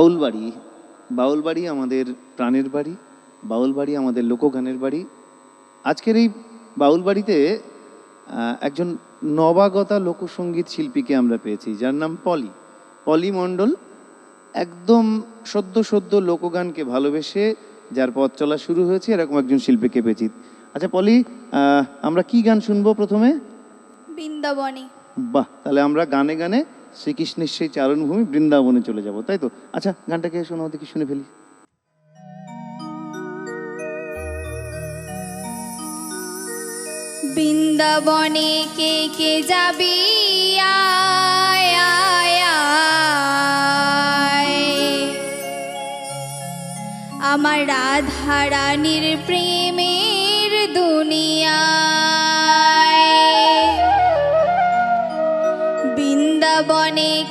বাউল বাড়ি বাউল বাড়ি আমাদের প্রাণের বাড়ি বাউল বাড়ি আমাদের লোকগানের বাড়ি। আজকের এই বাউল বাড়িতে একজন নবাগতা লোকসঙ্গীত শিল্পীকে আমরা পেয়েছি যার নাম পলি। পলি মণ্ডল একদম সদ্য সদ্য লোকগানকে ভালোবেসে যার পথ চলা শুরু হয়েছে এরকম একজন শিল্পীকে পেয়েছি। আচ্ছা পলি আমরা কি গান শুনব প্রথমে? বৃন্দাবনে। বাহ তাহলে আমরা গানে গানে শ্রীকৃষ্ণের সেই চারণভূমি বৃন্দাবনে চলে যাব, তাই তো? আচ্ছা গানটাকে শোনো, দেখি শুনে ফেলি। বৃন্দাবনে কে কে যাবি। আমার রাধা রানীর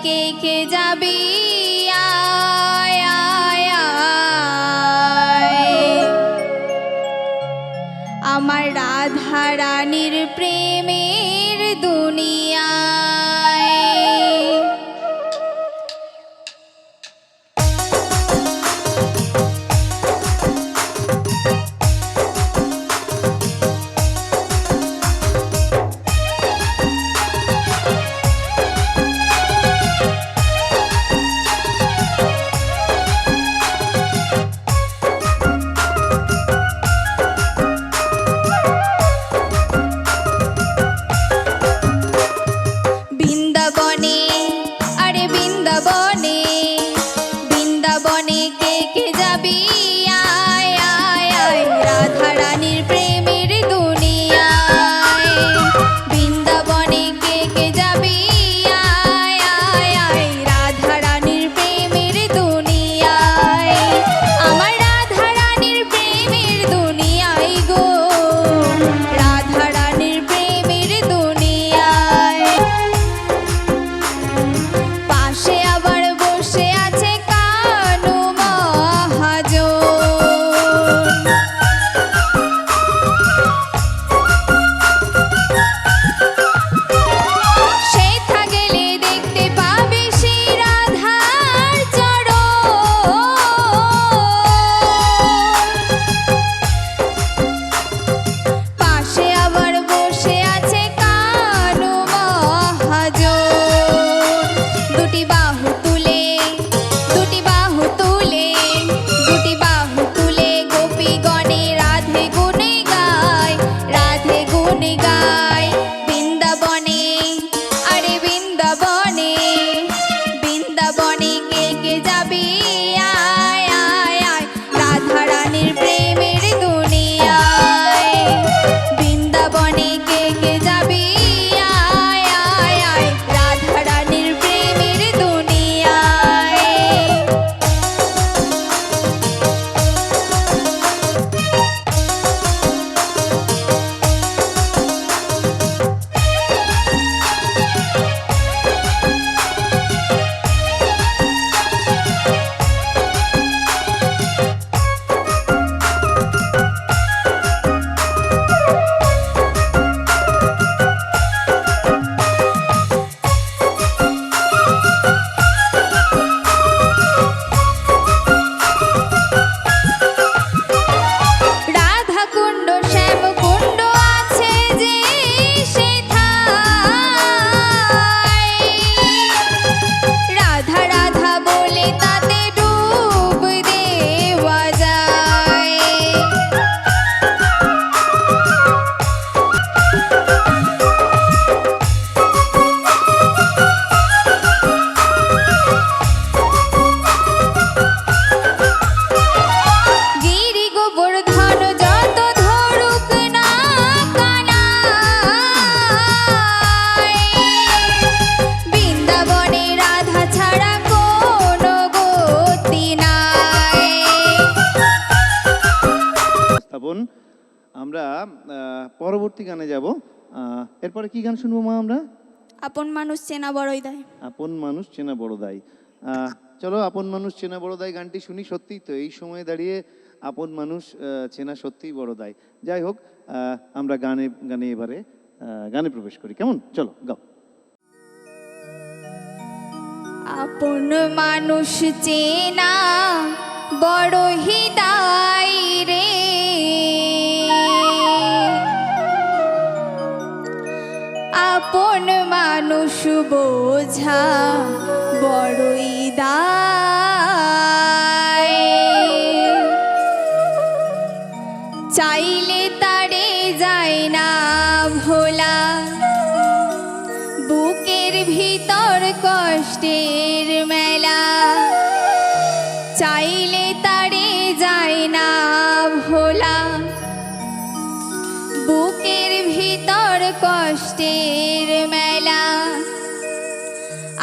কে কে যাবি। আমার রাধা রানীর প্রেমের দুনিয়ায় আমরা পরবর্তী গানে যাব। এরপরে কি গান শুনব মা আমরা? আপন মানুষ চেনা বড়ই দায়। আপন মানুষ চেনা বড় দায়। চলো আপন মানুষ চেনা বড় দায় গানটি শুনি সত্যি তো এই সময়ে দাঁড়িয়ে আপন মানুষ চেনা সত্যিই বড় দায়। যাই হোক আমরা গানে গানে এবারে গানে প্রবেশ করি। কেমন? চলো গাও। আপন মানুষ চেনা বড় হৃদয় রে। বোঝা বড়ই দা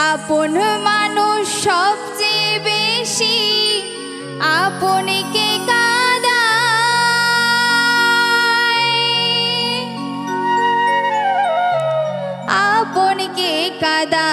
আপন মানুষ সবচেয়ে বেশি আপনকে কাদা আপনকে কাদা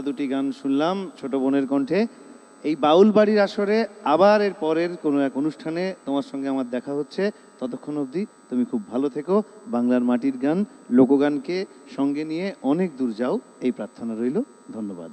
দুটি গান শুনলাম ছোট বোনের কণ্ঠে। এই বাউল বাড়ির আসরে আবার এর পরের কোনো এক অনুষ্ঠানে তোমার সঙ্গে আমার দেখা হচ্ছে। ততক্ষণ অবধি তুমি খুব ভালো থেকো। বাংলার মাটির গান, লোকগানকে সঙ্গে নিয়ে অনেক দূর যাও। এই প্রার্থনা রইল। ধন্যবাদ।